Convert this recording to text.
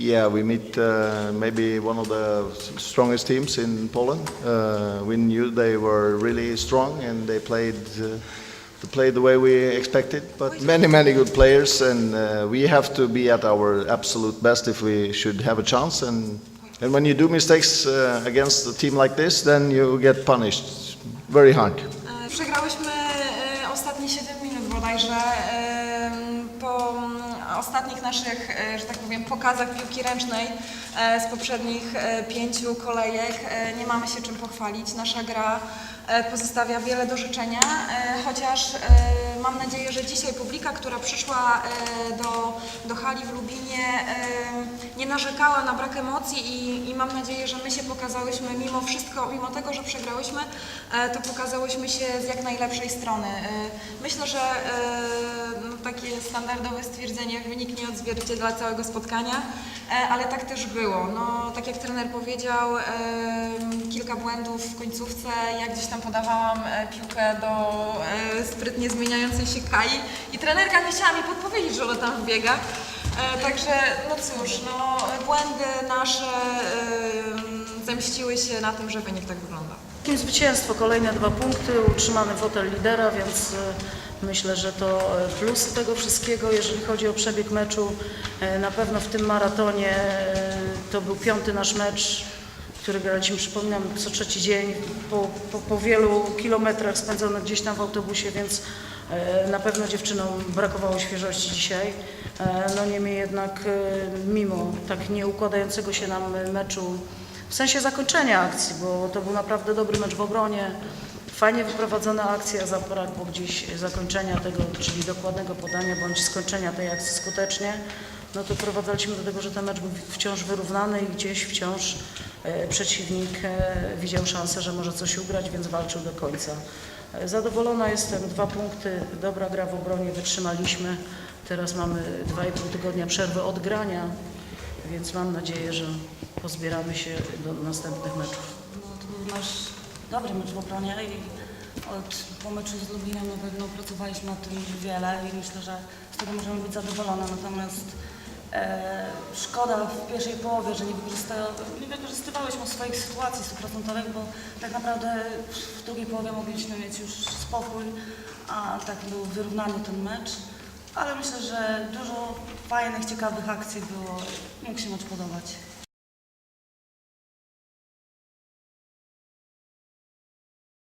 Yeah, we meet uh, maybe one of the strongest teams in Poland. Uh, we knew they were really strong and they played uh, they played the way we expected. But many, many good players, and uh, we have to be at our absolute best if we should have a chance. And and when you do mistakes uh, against a team like this, then you get punished very hard. Przegrałyśmy ostatnie 7 minut bodajże. Ostatnich naszych, e, że tak powiem, pokazach piłki ręcznej e, z poprzednich e, pięciu kolejek nie mamy się czym pochwalić. Nasza gra pozostawia wiele do życzenia, e, chociaż e, mam nadzieję, że dzisiaj publika, która przyszła e, do, do hali w Lubinie, e, nie narzekała na brak emocji i, i mam nadzieję, że my się pokazałyśmy mimo wszystko, mimo tego, że przegrałyśmy, e, to pokazałyśmy się z jak najlepszej strony. E, Myślę, że e, no, takie standardowe stwierdzenie, wynik nie odzwierciedla całego spotkania, e, ale tak też było. No, tak jak trener powiedział, e, kilka błędów w końcówce, ja gdzieś tam podawałam e, piłkę do e, sprytnie zmieniającej się Kai i trenerka nie chciała mi podpowiedzieć, że ona tam wbiega. E, Także, no cóż, no, błędy nasze zemściły się na tym, że wynik tak wygląda. Zwycięstwo, kolejne dwa punkty, utrzymany fotel lidera, więc myślę, że to plusy tego wszystkiego. Jeżeli chodzi o przebieg meczu, na pewno w tym maratonie to był piąty nasz mecz, który graliśmy, przypominam, co trzeci dzień, po, po, po wielu kilometrach spędzonych gdzieś tam w autobusie, więc e, na pewno dziewczynom brakowało świeżości dzisiaj. E, No niemniej jednak, e, mimo tak nieukładającego się nam meczu, w sensie zakończenia akcji, bo to był naprawdę dobry mecz w obronie, fajnie wyprowadzona akcja, zabrakło gdzieś zakończenia tego, czyli dokładnego podania bądź skończenia tej akcji skutecznie, no to prowadzaliśmy do tego, że ten mecz był wciąż wyrównany i gdzieś wciąż przeciwnik e, widział szansę, że może coś ugrać, więc walczył do końca. E, Zadowolona jestem, dwa punkty, dobra gra w obronie, wytrzymaliśmy. Teraz mamy dwa i pół tygodnia przerwy od grania, więc mam nadzieję, że pozbieramy się do następnych meczów. No, to nasz dobry mecz w obronie i od, po meczu z Lubinem na pewno pracowaliśmy nad tym wiele i myślę, że z tego możemy być zadowolone. Natomiast e, szkoda w pierwszej połowie, że nie, nie wykorzystywałyśmy swoich sytuacji stuprocentowych, bo tak naprawdę w drugiej połowie mogliśmy mieć już spokój, a tak był wyrównany ten mecz. Ale myślę, że dużo fajnych, ciekawych akcji było. Mógł się mecz podobać.